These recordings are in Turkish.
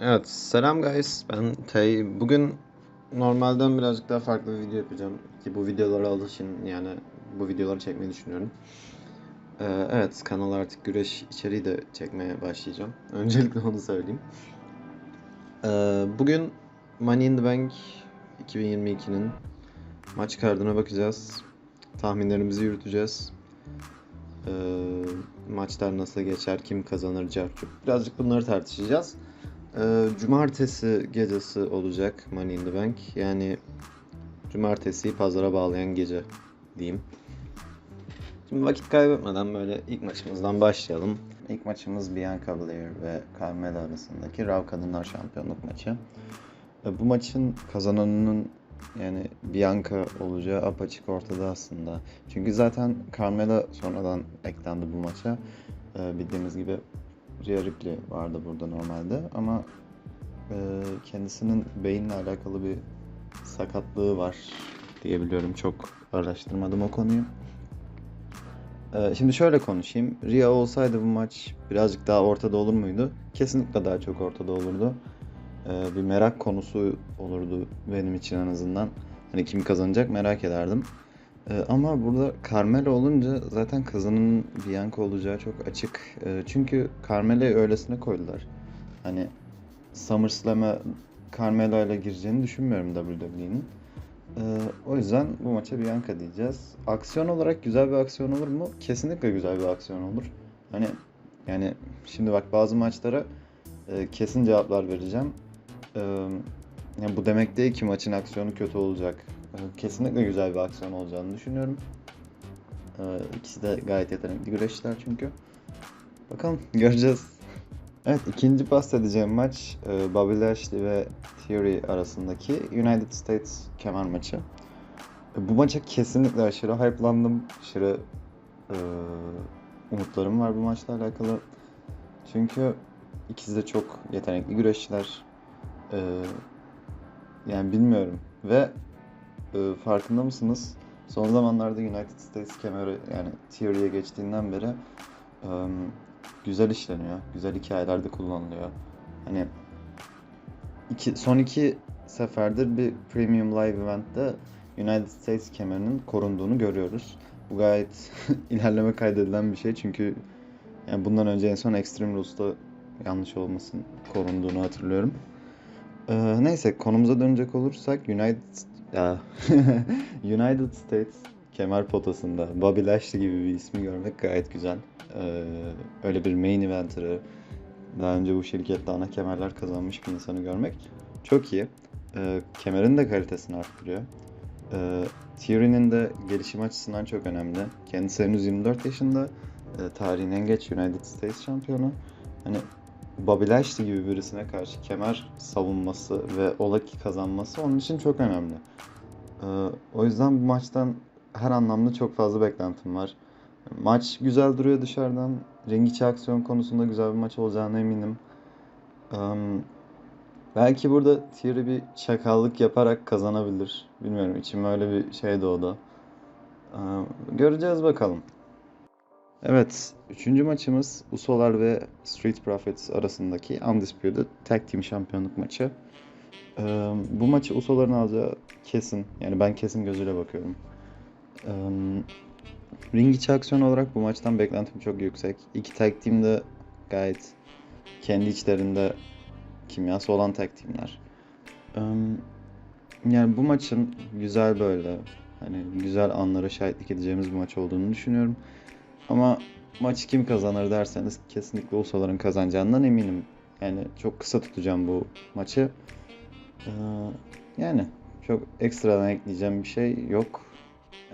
Evet, selam guys. Ben Tay. Bugün normalden birazcık daha farklı bir video yapacağım ki bu videolara alışın yani bu videoları çekmeyi düşünüyorum. Ee, evet, kanala artık güreş içeriği de çekmeye başlayacağım. Öncelikle onu söyleyeyim. Ee, bugün Money in the Bank 2022'nin maç kardına bakacağız. Tahminlerimizi yürüteceğiz. Ee, maçlar nasıl geçer, kim kazanır, carçuk. Birazcık bunları tartışacağız. Ee, cumartesi gecesi olacak Money in the Bank. Yani cumartesiyi pazara bağlayan gece diyeyim. Şimdi vakit kaybetmeden böyle ilk maçımızdan başlayalım. İlk maçımız Bianca Belair ve Carmella arasındaki Raw Kadınlar Şampiyonluk maçı. Ee, Bu maçın kazananının yani Bianca olacağı apaçık ortada aslında. Çünkü zaten Carmella sonradan eklendi bu maça. Ee, bildiğimiz gibi Rhea Ripley vardı burada normalde ama e, kendisinin beyinle alakalı bir sakatlığı var diyebiliyorum. Çok araştırmadım o konuyu. Ee, şimdi şöyle konuşayım. Rhea olsaydı bu maç birazcık daha ortada olur muydu? Kesinlikle daha çok ortada olurdu. Ee, bir merak konusu olurdu benim için en azından. Hani kim kazanacak merak ederdim. Ee, ama burada Carmelo olunca zaten kazananın Bianca olacağı çok açık. Ee, çünkü Carmelo'yu öylesine koydular. Hani SummerSlam'a Carmelo ile gireceğini düşünmüyorum WWE'nin. Ee, o yüzden bu maça Bianca diyeceğiz. Aksiyon olarak güzel bir aksiyon olur mu? Kesinlikle güzel bir aksiyon olur. Hani yani şimdi bak bazı maçlara e, kesin cevaplar vereceğim. Ee, yani bu demek değil ki maçın aksiyonu kötü olacak. Kesinlikle güzel bir aksiyon olacağını düşünüyorum. Ee, İkisi de gayet yetenekli güreşçiler çünkü. Bakalım göreceğiz. Evet ikinci bahsedeceğim maç e, Bobby Lashley ve Theory arasındaki United States kemer maçı. E, Bu maça kesinlikle aşırı hype'landım. Aşırı e, umutlarım var bu maçla alakalı. Çünkü ikisi de çok yetenekli güreşçiler. E, yani bilmiyorum. Ve e, farkında mısınız? Son zamanlarda United States kemeri yani Theory'ye geçtiğinden beri e, güzel işleniyor. Güzel hikayelerde kullanılıyor. Hani iki, son iki seferdir bir Premium Live Event'te United States kemerinin korunduğunu görüyoruz. Bu gayet ilerleme kaydedilen bir şey çünkü yani bundan önce en son Extreme Rules'ta yanlış olmasın korunduğunu hatırlıyorum. Ee, neyse konumuza dönecek olursak United ya, United States kemer potasında Bobby Lashley gibi bir ismi görmek gayet güzel. Ee, öyle bir main eventer'ı daha önce bu şirkette ana kemerler kazanmış bir insanı görmek çok iyi. Ee, kemerin de kalitesini arttırıyor. Ee, Theory'nin de gelişim açısından çok önemli. Kendisi henüz 24 yaşında. Ee, tarihin en geç United States şampiyonu. Hani Bobby Lashley gibi birisine karşı kemer savunması ve ola ki kazanması onun için çok önemli. Ee, o yüzden bu maçtan her anlamda çok fazla beklentim var. Maç güzel duruyor dışarıdan. Ring içi aksiyon konusunda güzel bir maç olacağına eminim. Ee, belki burada Theory bir çakallık yaparak kazanabilir. Bilmiyorum içime öyle bir şey doğdu. Ee, göreceğiz bakalım. Evet, üçüncü maçımız Usolar ve Street Profits arasındaki Undisputed Tag Team şampiyonluk maçı. Ee, bu maçı Usoların alacağı kesin. Yani ben kesin gözüyle bakıyorum. Ee, ring içi aksiyon olarak bu maçtan beklentim çok yüksek. İki tag team de gayet kendi içlerinde kimyası olan tag teamler. Ee, yani bu maçın güzel böyle hani güzel anlara şahitlik edeceğimiz bir maç olduğunu düşünüyorum. Ama maçı kim kazanır derseniz kesinlikle Usoların kazanacağından eminim. Yani çok kısa tutacağım bu maçı. Ee, yani çok ekstradan ekleyeceğim bir şey yok.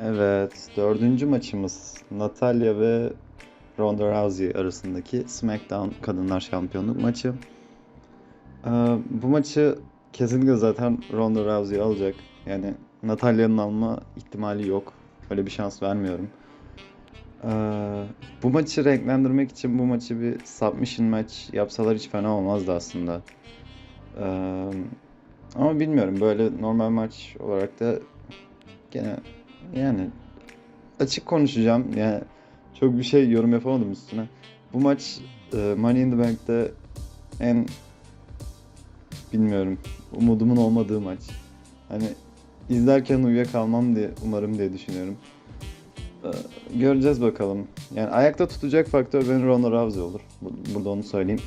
Evet, dördüncü maçımız Natalya ve Ronda Rousey arasındaki SmackDown Kadınlar Şampiyonluk maçı. Ee, bu maçı kesinlikle zaten Ronda Rousey alacak. Yani Natalya'nın alma ihtimali yok. Öyle bir şans vermiyorum. Ee, bu maçı renklendirmek için bu maçı bir submission maç yapsalar hiç fena olmazdı aslında. Ee, ama bilmiyorum böyle normal maç olarak da gene yani açık konuşacağım. Yani çok bir şey yorum yapamadım üstüne. Bu maç e, Money in the Bank'te en bilmiyorum. Umudumun olmadığı maç. Hani izlerken uyuyakalmam diye umarım diye düşünüyorum. Ee, göreceğiz bakalım. Yani ayakta tutacak faktör benim Ronda Rousey olur. Bur- Burada onu söyleyeyim.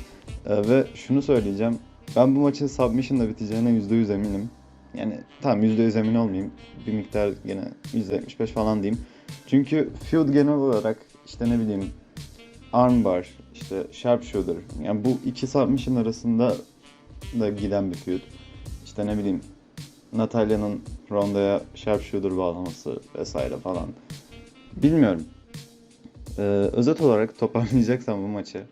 Ee, ve şunu söyleyeceğim. Ben bu maçın submission'la biteceğine %100 eminim. Yani tamam %100 emin olmayayım. Bir miktar gene %75 falan diyeyim. Çünkü feud genel olarak işte ne bileyim armbar, işte sharpshooter. Yani bu iki submission arasında da giden bir feud. İşte ne bileyim Natalia'nın Ronda'ya sharpshooter bağlaması vesaire falan. Bilmiyorum. Ee, özet olarak toparlayacaksam bu maçı.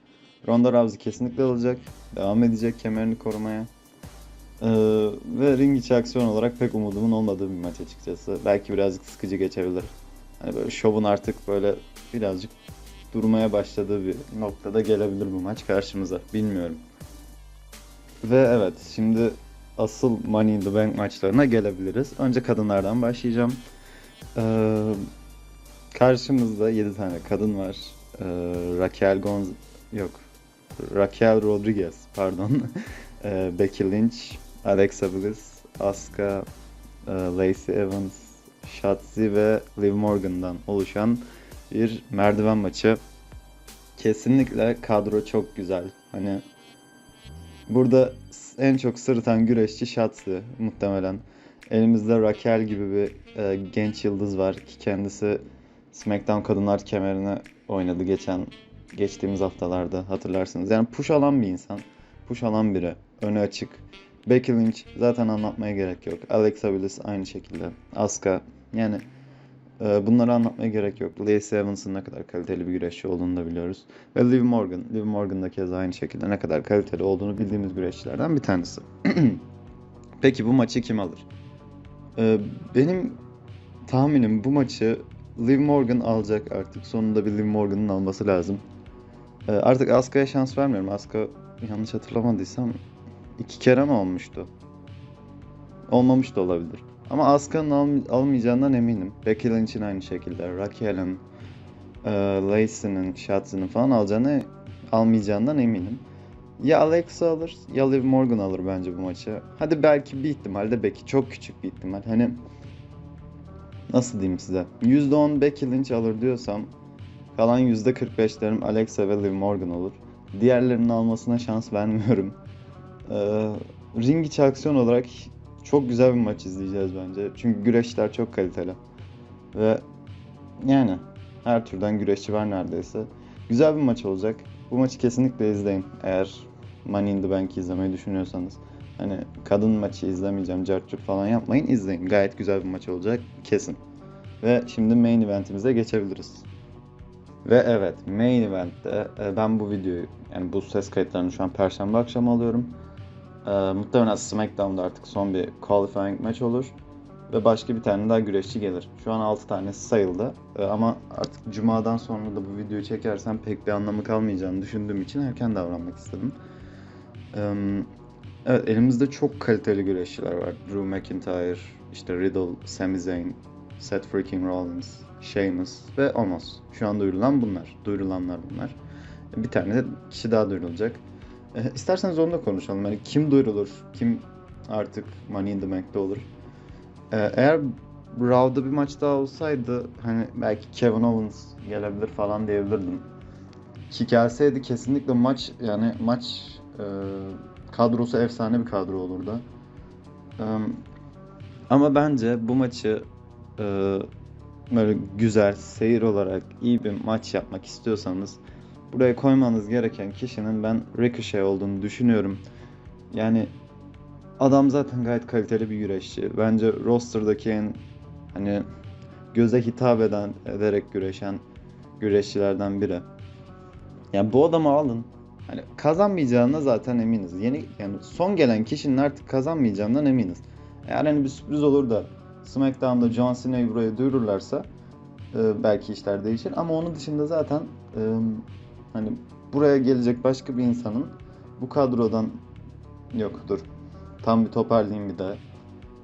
Ronda Rousey kesinlikle alacak. Devam edecek kemerini korumaya. Ee, ve ring içi aksiyon olarak pek umudumun olmadığı bir maç açıkçası. Belki birazcık sıkıcı geçebilir. Hani böyle şovun artık böyle birazcık durmaya başladığı bir noktada gelebilir bu maç karşımıza. Bilmiyorum. Ve evet şimdi asıl Money in the Bank maçlarına gelebiliriz. Önce kadınlardan başlayacağım. Ee, karşımızda 7 tane kadın var. Ee, Raquel Gonz... Yok. Raquel Rodriguez pardon. Ee, Becky Lynch, Alexa Bliss, Asuka, e, Lacey Evans, Shotzi ve Liv Morgan'dan oluşan bir merdiven maçı. Kesinlikle kadro çok güzel. Hani burada en çok sırıtan güreşçi Shotzi muhtemelen. Elimizde Raquel gibi bir e, genç yıldız var ki kendisi SmackDown Kadınlar kemerine oynadı geçen geçtiğimiz haftalarda hatırlarsınız. Yani push alan bir insan. Push alan biri. Önü açık. Becky Lynch zaten anlatmaya gerek yok. Alexa Bliss aynı şekilde. Asuka yani e, bunları anlatmaya gerek yok. Lacey Evans'ın ne kadar kaliteli bir güreşçi olduğunu da biliyoruz. Ve Liv Morgan. Liv Morgan da keza aynı şekilde ne kadar kaliteli olduğunu bildiğimiz güreşçilerden bir tanesi. Peki bu maçı kim alır? E, benim tahminim bu maçı Liv Morgan alacak artık. Sonunda bir Liv Morgan'ın alması lazım. E, artık Asuka'ya şans vermiyorum. Asuka yanlış hatırlamadıysam iki kere mi olmuştu? Olmamış da olabilir. Ama Asuka'nın al- almayacağından eminim. Becky Lynch'in aynı şekilde. Raquel'in, e, Lacey'nin, Shotzi'nin falan alacağını almayacağından eminim. Ya Alexa alır ya Liv Morgan alır bence bu maçı. Hadi belki bir ihtimal de Becky. Çok küçük bir ihtimal. Hani nasıl diyeyim size? %10 Becky Lynch alır diyorsam kalan %45'lerim Alexa ve Liv Morgan olur. Diğerlerinin almasına şans vermiyorum. Ee, ring içi aksiyon olarak çok güzel bir maç izleyeceğiz bence. Çünkü güreşler çok kaliteli. Ve yani her türden güreşçi var neredeyse. Güzel bir maç olacak. Bu maçı kesinlikle izleyin. Eğer Money in the Bank izlemeyi düşünüyorsanız. Hani kadın maçı izlemeyeceğim, cartçuk falan yapmayın. izleyin. Gayet güzel bir maç olacak. Kesin. Ve şimdi main eventimize geçebiliriz. Ve evet main eventte e, ben bu videoyu yani bu ses kayıtlarını şu an perşembe akşamı alıyorum. E, muhtemelen SmackDown'da artık son bir qualifying maç olur. Ve başka bir tane daha güreşçi gelir. Şu an 6 tanesi sayıldı. E, ama artık Cuma'dan sonra da bu videoyu çekersem pek bir anlamı kalmayacağını düşündüğüm için erken davranmak istedim. E, evet elimizde çok kaliteli güreşçiler var. Drew McIntyre, işte Riddle, Sami Zayn, Seth freaking Rollins, Sheamus ve Omos. Şu an duyurulan bunlar. Duyurulanlar bunlar. Bir tane de kişi daha duyurulacak. E, isterseniz onu da konuşalım. Yani kim duyurulur? Kim artık Money in the Bank'te olur? E, eğer Raw'da bir maç daha olsaydı hani belki Kevin Owens gelebilir falan diyebilirdim. Ki gelseydi kesinlikle maç yani maç e, kadrosu efsane bir kadro olurdu. E, ama bence bu maçı e, böyle güzel, seyir olarak iyi bir maç yapmak istiyorsanız buraya koymanız gereken kişinin ben Ricochet olduğunu düşünüyorum. Yani adam zaten gayet kaliteli bir güreşçi. Bence roster'daki en hani göze hitap eden, ederek güreşen güreşçilerden biri. Yani bu adamı alın. Hani kazanmayacağına zaten eminiz. Yeni yani son gelen kişinin artık kazanmayacağından eminiz. Eğer hani bir sürpriz olur da SmackDown'da John Cena'yı buraya duyururlarsa e, belki işler değişir. Ama onun dışında zaten e, hani buraya gelecek başka bir insanın bu kadrodan yok dur. Tam bir toparlayayım bir daha.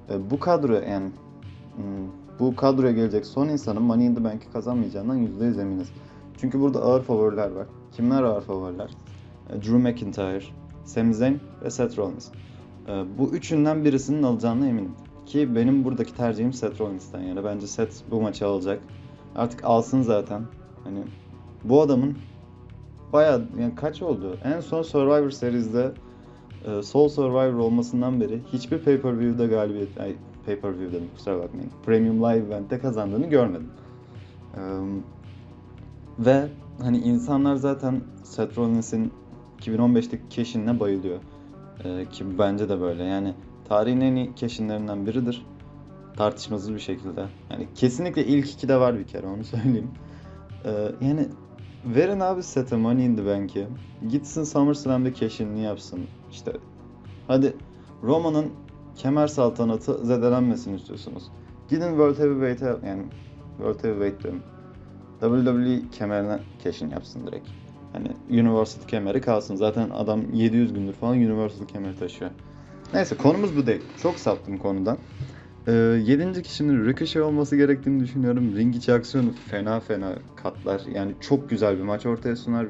E, bu kadro yani hmm, bu kadroya gelecek son insanın Money in the Bank'i kazanmayacağından %100 eminiz. Çünkü burada ağır favoriler var. Kimler ağır favoriler? E, Drew McIntyre, Sami Zayn ve Seth Rollins. Ee, bu üçünden birisinin alacağına eminim. Ki benim buradaki tercihim Seth Rollins'ten yana. Bence Seth bu maçı alacak. Artık alsın zaten. Hani bu adamın bayağı yani kaç oldu? En son Survivor Series'de e, Soul Survivor olmasından beri hiçbir pay-per-view'da galibiyet ay pay-per-view dedim kusura bakmayın. Premium Live Event'te kazandığını görmedim. Ee, ve hani insanlar zaten Seth Rollins'in 2015'teki keşinine bayılıyor. Ee, ki bence de böyle. Yani tarihin en iyi keşinlerinden biridir. Tartışmasız bir şekilde. Yani kesinlikle ilk iki de var bir kere onu söyleyeyim. Ee, yani verin abi Seth'e Money in the Bank'i. Gitsin SummerSlam'da keşinini yapsın. İşte hadi Roma'nın kemer saltanatı zedelenmesin istiyorsunuz. Gidin World Heavyweight'e yani World Heavyweight diyorum. WWE kemerine keşin yapsın direkt. Hani Universal kemeri kalsın. Zaten adam 700 gündür falan Universal kemeri taşıyor. Neyse konumuz bu değil. Çok saptım konudan. Ee, yedinci kişinin Ricochet olması gerektiğini düşünüyorum. Ring içi aksiyonu fena fena katlar. Yani çok güzel bir maç ortaya sunar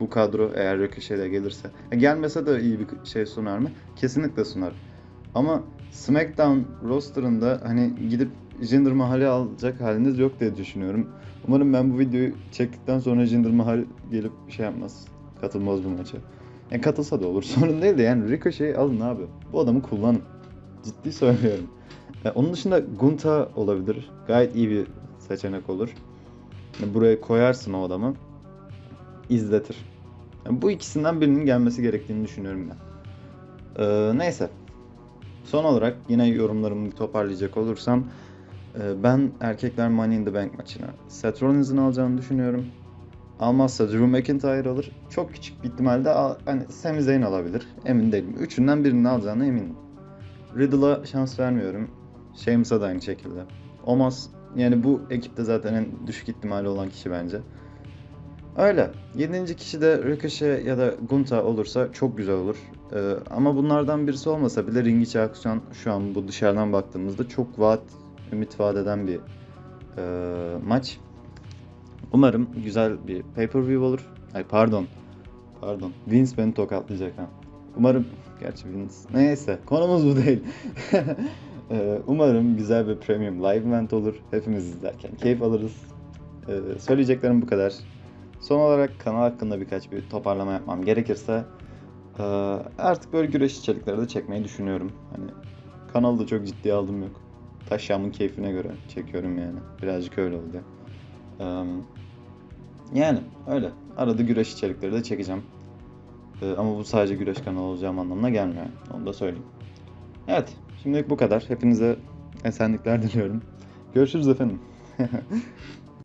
bu kadro eğer Ricochet de gelirse. Gelmese de iyi bir şey sunar mı? Kesinlikle sunar. Ama SmackDown rosterında hani gidip Jinder Mahal'i alacak haliniz yok diye düşünüyorum. Umarım ben bu videoyu çektikten sonra Jinder Mahal gelip şey yapmaz. Katılmaz bu maça. Yani katılsa da olur. Sorun değil de yani Ricochet'i alın abi. Bu adamı kullanın. Ciddi söylüyorum. E, onun dışında Gunta olabilir. Gayet iyi bir seçenek olur. Yani buraya koyarsın o adamı. izletir. Yani bu ikisinden birinin gelmesi gerektiğini düşünüyorum ben. Ee, neyse. Son olarak yine yorumlarımı toparlayacak olursam e, ben erkekler Money in the Bank maçına Seth Rollins'in alacağını düşünüyorum. Almazsa Drew McIntyre alır. Çok küçük bir ihtimalle al- hani Sami Zayn alabilir. Emin değilim. Üçünden birini alacağına eminim. Riddle'a şans vermiyorum. Sheamus'a da aynı şekilde. Olmaz. Yani bu ekipte zaten en düşük ihtimali olan kişi bence. Öyle. Yedinci kişi de Ricochet ya da Gunta olursa çok güzel olur. Ee, ama bunlardan birisi olmasa bile ring içi aksiyon şu an bu dışarıdan baktığımızda çok vaat, ümit vaat eden bir e, maç. Umarım güzel bir pay-per-view olur. Ay pardon. Pardon. Vince beni tokatlayacak ha. Umarım gerçi Vince. Neyse konumuz bu değil. Ee, Umarım güzel bir premium live event olur. Hepimiz izlerken keyif alırız. Ee, söyleyeceklerim bu kadar. Son olarak kanal hakkında birkaç bir toparlama yapmam gerekirse e, artık böyle güreş içerikleri de çekmeyi düşünüyorum. Hani kanalı da çok ciddiye aldım yok. Taşyamın keyfine göre çekiyorum yani. Birazcık öyle oldu. Yani öyle. Arada güreş içerikleri de çekeceğim. Ee, ama bu sadece güreş kanalı olacağım anlamına gelmiyor. Onu da söyleyeyim. Evet. Şimdilik bu kadar. Hepinize esenlikler diliyorum. Görüşürüz efendim.